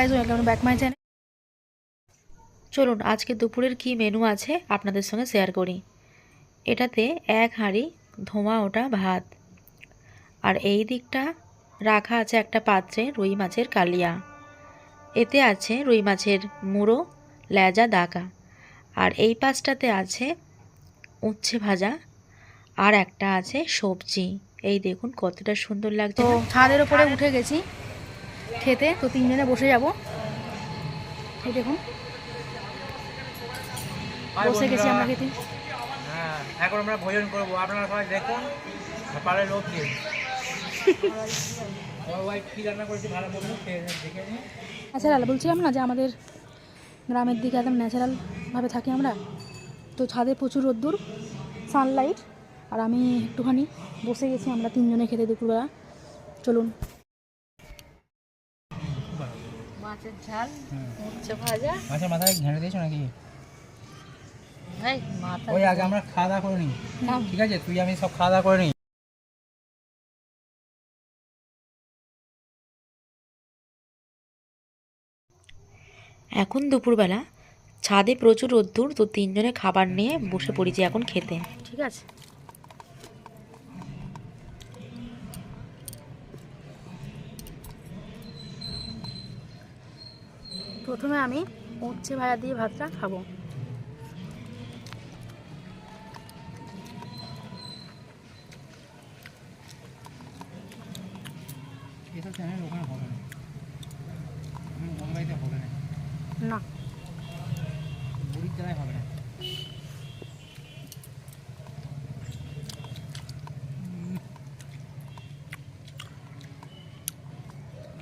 Guys welcome back my channel চলুন, আজকে দুপুরের কি মেনু আছে আপনাদের সঙ্গে শেয়ার করি। এটাতে এক হাঁড়ি ধোঁয়া ওটা ভাত। আর এই দিকটা রাখা আছে একটা পাত্রে রুই মাছের কালিয়া। এতে আছে রুই মাছের মুড়ো, লেজা দাকা আর এই পাশটাতে আছে উচ্ছে ভাজা আর একটা আছে সবজি। এই দেখুন কতটা সুন্দর লাগছে। ছাদের ওপরে উঠে গেছি। খেতে তো তিনজনে বসে যাব। এই দেখুন। বসে গেছি আমরা খেতে। হ্যাঁ এখন আমরা ভোজন করব। আপনারা সবাই দেখুন পাড়ায় লোক দিয়ে ন্যাচারাল বলছিলাম না যে আমাদের গ্রামের দিকে একদম ন্যাচারালভাবে থাকি আমরা। তো ছাদে প্রচুর রোদ্দুর সানলাইট আর আমি একটুখানি বসে গেছি আমরা তিনজনে খেতে দুপুরবেলা। চলুন। মাছের ঝাল উচ্ছে ভাজা। মাছের মাথায় ঘেঁটে দিয়েছ নাকি? এই মাথা ওই আগে আমরা খাওয়া দাওয়া করে নিই ঠিক আছে তুই আমি সব খাওয়া দাওয়া করে নিই এখন দুপুরবেলা ছাদে প্রচুর রোদ্দুর তো তিনজনে খাবার নিয়ে বসে পড়েছি এখন খেতে। ঠিক আছে। প্রথমে আমি উচ্ছে ভাজা দিয়ে ভাতটা খাব। না। হবে না।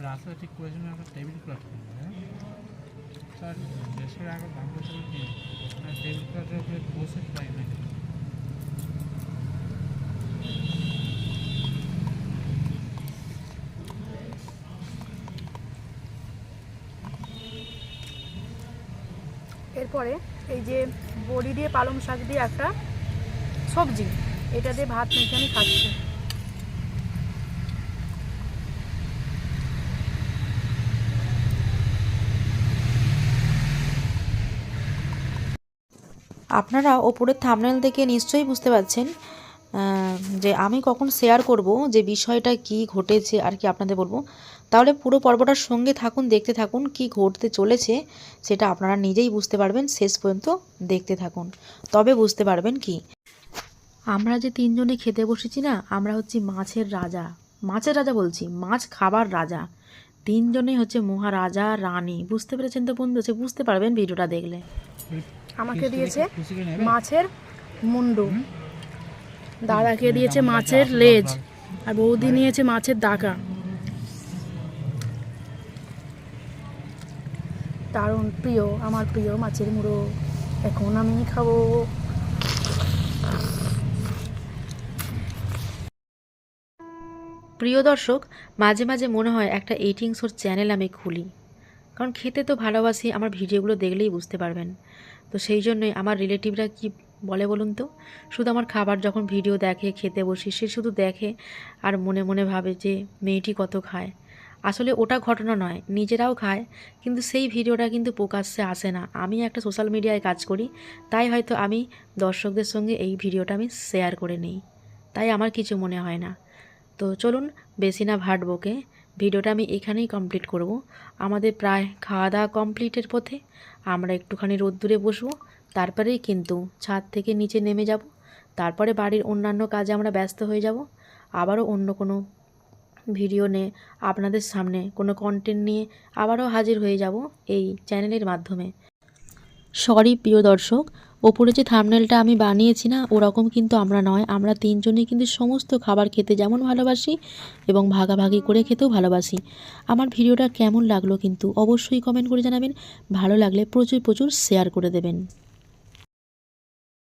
রাস্তা ঠিক করেছিল একটা টেবিল ক্লথ কিনবো হ্যাঁ? দেশের আগে দাম করেছিল কি? আর টেবিল ক্লথের উপরে বসে পাই এরপরে এই যে বড়ি দিয়ে পালং শাক দিয়ে একটা সবজি, এটা দিয়ে ভাত মেখে আমি খাচ্ছি। আপনারা ওপরের থামনেল থেকে নিশ্চয়ই বুঝতে পারছেন যে আমি কখন শেয়ার করব, যে বিষয়টা কি ঘটেছে আর কি আপনাদের বলব। তাহলে পুরো পর্বটার সঙ্গে থাকুন, দেখতে থাকুন কি ঘটতে চলেছে, সেটা আপনারা নিজেই বুঝতে পারবেন, শেষ পর্যন্ত দেখতে থাকুন। তবে বুঝতে পারবেন কি, আমরা যে তিনজনে খেতে বসেছি না, আমরা হচ্ছি মাছের রাজা। মাছের রাজা বলছি, মাছ খাবার রাজা। তিনজনেই হচ্ছে মহারাজা, রানী। বুঝতে পেরেছেন তো বন্ধু? সে বুঝতে পারবেন ভিডিওটা দেখলে। আমাকে দিয়েছে মাছের মুন্ডু। দাদাকে দিয়েছে মাছের লেজ আর বৌদি নিয়েছে মাছের দাকা দারুণ প্রিয় আমার প্রিয় মাছের মুড়ো। এখন আমি খাব। প্রিয় দর্শক মাঝে মাঝে মনে হয় একটা এইটিং শোর চ্যানেল আমি খুলি। কারণ খেতে তো ভালোবাসি আমার ভিডিওগুলো দেখলেই বুঝতে পারবেন। তো সেই জন্যই আমার রিলেটিভরা কি বলে বলুন তো? শুধু আমার খাবার যখন ভিডিও দেখে, খেতে বসি, সে শুধু দেখে আর মনে মনে ভাবে যে মেয়েটি কত খায়। আসলে ওটা ঘটনা নয়, নিজেরাও খায়, কিন্তু সেই ভিডিওটা কিন্তু প্রকাশ্যে আসে না। আমি একটা সোশ্যাল মিডিয়ায় কাজ করি, তাই হয়তো আমি দর্শকদের সঙ্গে এই ভিডিওটা আমি শেয়ার করে নিই। তাই আমার কিছু মনে হয় না। তো চলুন, বেশি না ভাট বকে ভিডিওটা আমি এখানেই কমপ্লিট করব। আমাদের প্রায় খাওয়া দাওয়া কমপ্লিটের পথে। আমরা একটুখানি রোদ্দুরে বসবো। তারপরেই কিন্তু ছাদ থেকে নিচে নেমে যাব। তারপরে বাড়ির অন্যান্য কাজে আমরা ব্যস্ত হয়ে যাব। আবারও অন্য কোনো ভিডিও নিয়ে আপনাদের সামনে কোনো কন্টেন্ট নিয়ে আবারও হাজির হয়ে যাব এই চ্যানেলের মাধ্যমে। সরি প্রিয় দর্শক ওপরে যে থামনেলটা আমি বানিয়েছি না, ওরকম কিন্তু আমরা নয়। আমরা তিনজনেই কিন্তু সমস্ত খাবার খেতে যেমন ভালোবাসি এবং ভাগাভাগি করে খেতেও ভালোবাসি। আমার ভিডিওটা কেমন লাগল কিন্তু অবশ্যই কমেন্ট করে জানাবেন। ভালো লাগলে প্রচুর প্রচুর শেয়ার করে দেবেন।